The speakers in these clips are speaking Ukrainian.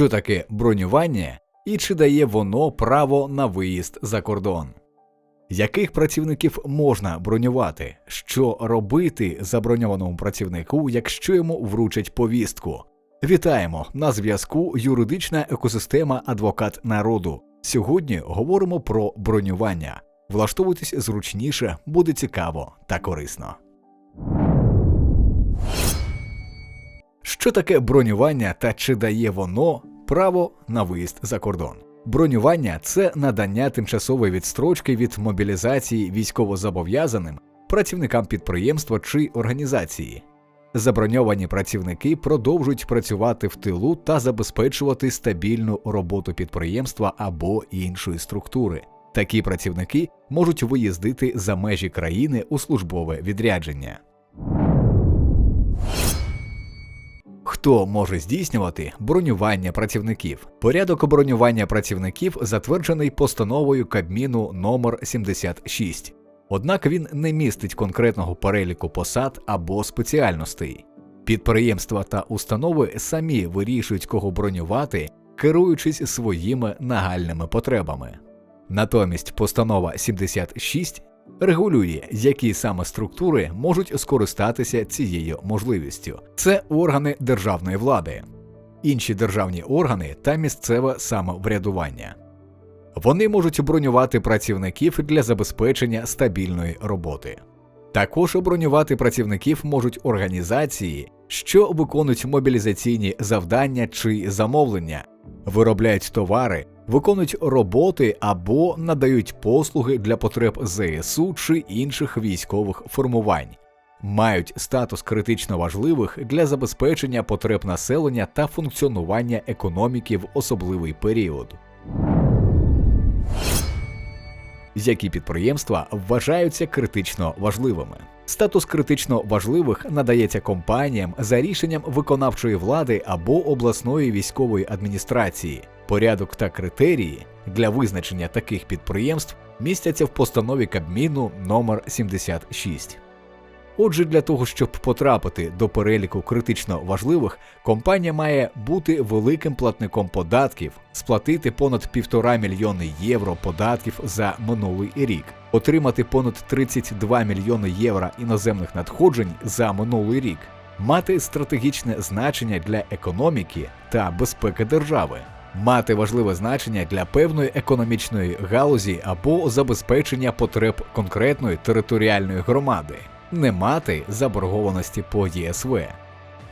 що таке бронювання і чи дає воно право на виїзд за кордон. Яких працівників можна бронювати? Що робити заброньованому працівнику, якщо йому вручать повістку? Вітаємо на зв'язку юридична екосистема Адвокат народу. Сьогодні говоримо про бронювання. Влаштовуйтесь зручніше, буде цікаво та корисно. Що таке бронювання та чи дає воно право на виїзд за кордон? Бронювання це надання тимчасової відстрочки від мобілізації військовозобов'язаним працівникам підприємства чи організації. Заброньовані працівники продовжують працювати в тилу та забезпечувати стабільну роботу підприємства або іншої структури. Такі працівники можуть виїздити за межі країни у службове відрядження. Хто може здійснювати бронювання працівників? Порядок бронювання працівників затверджений постановою Кабміну номер 76 Однак він не містить конкретного переліку посад або спеціальностей. Підприємства та установи самі вирішують, кого бронювати, керуючись своїми нагальними потребами. Натомість постанова 76 регулює, які саме структури можуть скористатися цією можливістю. Це органи державної влади, інші державні органи та місцеве самоврядування. Вони можуть бронювати працівників для забезпечення стабільної роботи. Також бронювати працівників можуть організації, що виконують мобілізаційні завдання чи замовлення, виробляють товари, виконують роботи або надають послуги для потреб ЗСУ чи інших військових формувань, мають статус критично важливих для забезпечення потреб населення та функціонування економіки в особливий період. Які підприємства вважаються критично важливими? Статус критично важливих надається компаніям за рішенням виконавчої влади або обласної військової адміністрації. Порядок та критерії для визначення таких підприємств містяться в постанові Кабміну номер 76 Отже, для того, щоб потрапити до переліку критично важливих, компанія має бути великим платником податків, сплатити понад півтора мільйони євро податків за минулий рік, отримати понад 32 мільйони євро іноземних надходжень за минулий рік, мати стратегічне значення для економіки та безпеки держави. Мати важливе значення для певної економічної галузі або забезпечення потреб конкретної територіальної громади, не мати заборгованості по ЄСВ,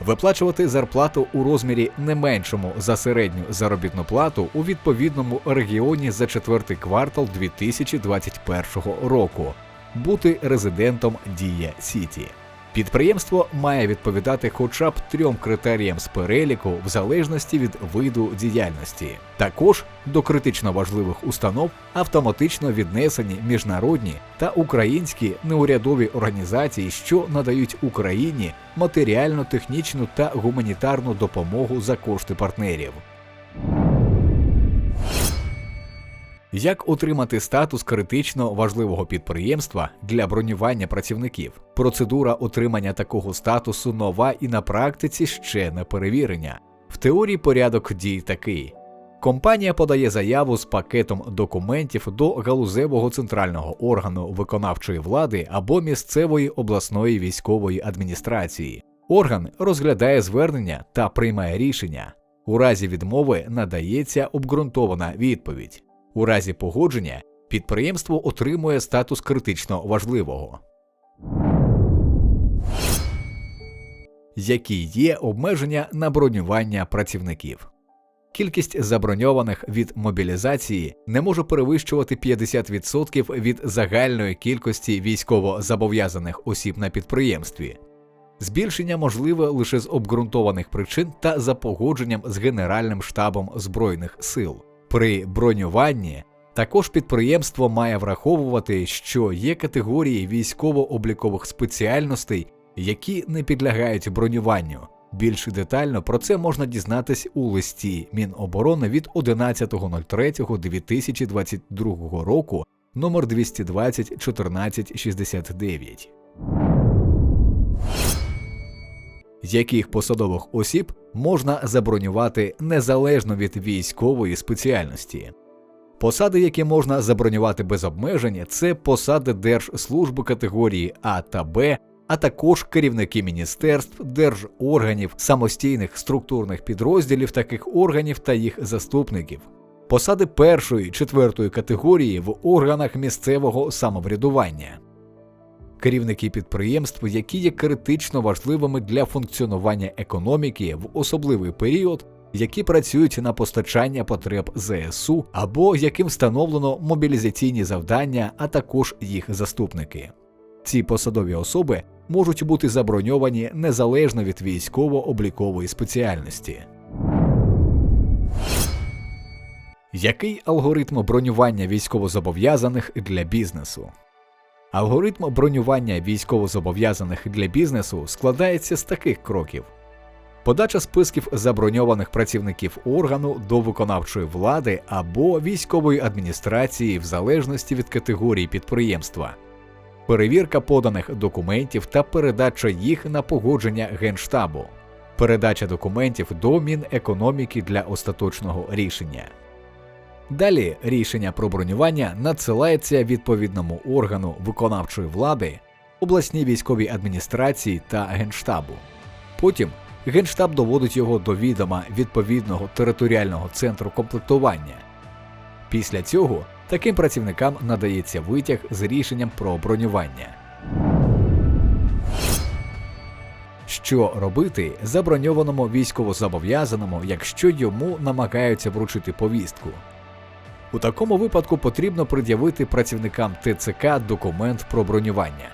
виплачувати зарплату у розмірі не меншому за середню заробітну плату у відповідному регіоні за четвертий квартал 2021 року, бути резидентом Дія Сіті. Підприємство має відповідати хоча б трьом критеріям з переліку в залежності від виду діяльності. Також до критично важливих установ автоматично віднесені міжнародні та українські неурядові організації, що надають Україні матеріально, технічну та гуманітарну допомогу за кошти партнерів. Як отримати статус критично важливого підприємства для бронювання працівників? Процедура отримання такого статусу нова і на практиці ще не перевірення. В теорії порядок дій такий. Компанія подає заяву з пакетом документів до галузевого центрального органу виконавчої влади або місцевої обласної військової адміністрації. Орган розглядає звернення та приймає рішення. У разі відмови надається обґрунтована відповідь. У разі погодження підприємство отримує статус критично важливого. Які є обмеження на бронювання працівників? Кількість заброньованих від мобілізації не може перевищувати 50% від загальної кількості військово-зобов'язаних осіб на підприємстві. Збільшення можливе лише з обґрунтованих причин та за погодженням з Генеральним штабом Збройних сил. При бронюванні також підприємство має враховувати, що є категорії військово-облікових спеціальностей, які не підлягають бронюванню. Більш детально про це можна дізнатись у листі Міноборони від 11.03.2022 року номер 220 1469. Яких посадових осіб можна забронювати незалежно від військової спеціальності? Посади, які можна забронювати без обмежень, це посади держслужби категорії А та Б, а також керівники міністерств, держорганів, самостійних структурних підрозділів таких органів та їх заступників. Посади першої, четвертої категорії в органах місцевого самоврядування. Керівники підприємств, які є критично важливими для функціонування економіки в особливий період, які працюють на постачання потреб ЗСУ або яким встановлено мобілізаційні завдання, а також їх заступники. Ці посадові особи можуть бути заброньовані незалежно від військово-облікової спеціальності. Який алгоритм бронювання військовозобов'язаних для бізнесу? Алгоритм бронювання військовозобов'язаних для бізнесу складається з таких кроків: подача списків заброньованих працівників органу до виконавчої влади або військової адміністрації в залежності від категорії підприємства, перевірка поданих документів та передача їх на погодження Генштабу, передача документів до Мінекономіки для остаточного рішення. Далі рішення про бронювання надсилається відповідному органу виконавчої влади, обласній військовій адміністрації та Генштабу. Потім Генштаб доводить його до відома відповідного територіального центру комплектування. Після цього таким працівникам надається витяг з рішенням про бронювання. Що робити заброньованому військовозобов'язаному, якщо йому намагаються вручити повістку? У такому випадку потрібно пред'явити працівникам ТЦК документ про бронювання.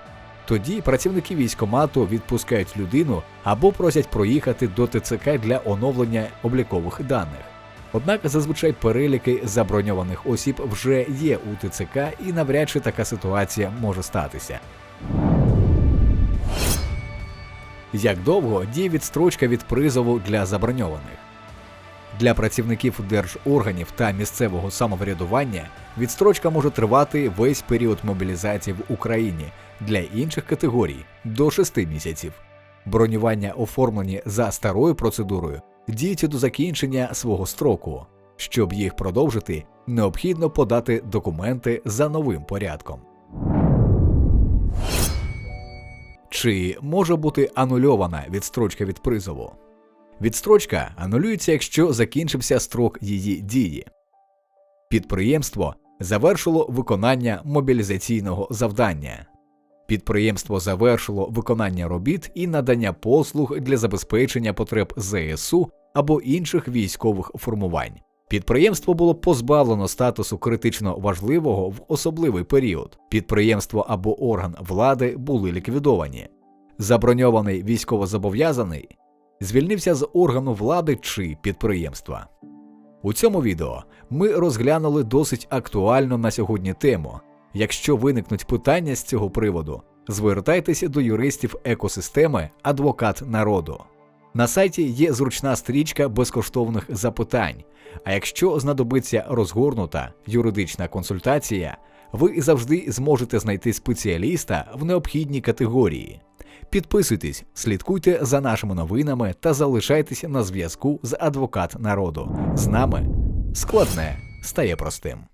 Тоді працівники військомату відпускають людину або просять проїхати до ТЦК для оновлення облікових даних. Однак зазвичай переліки заброньованих осіб вже є у ТЦК і навряд чи така ситуація може статися. Як довго діє відстрочка від призову для заброньованих? Для працівників держорганів та місцевого самоврядування відстрочка може тривати весь період мобілізації в Україні для інших категорій до 6 місяців. Бронювання, оформлені за старою процедурою, діють до закінчення свого строку. Щоб їх продовжити, необхідно подати документи за новим порядком. Чи може бути анульована відстрочка від призову? Відстрочка анулюється, якщо закінчився строк її дії. Підприємство завершило виконання мобілізаційного завдання. Підприємство завершило виконання робіт і надання послуг для забезпечення потреб ЗСУ або інших військових формувань. Підприємство було позбавлено статусу критично важливого в особливий період. Підприємство або орган влади були ліквідовані. Заброньований військовозобов'язаний звільнився з органу влади чи підприємства. У цьому відео ми розглянули досить актуальну на сьогодні тему. Якщо виникнуть питання з цього приводу, звертайтеся до юристів екосистеми Адвокат народу. На сайті є зручна стрічка безкоштовних запитань. А якщо знадобиться розгорнута юридична консультація, ви завжди зможете знайти спеціаліста в необхідній категорії. Підписуйтесь, слідкуйте за нашими новинами та залишайтеся на зв'язку з адвокат народу. З нами складне стає простим.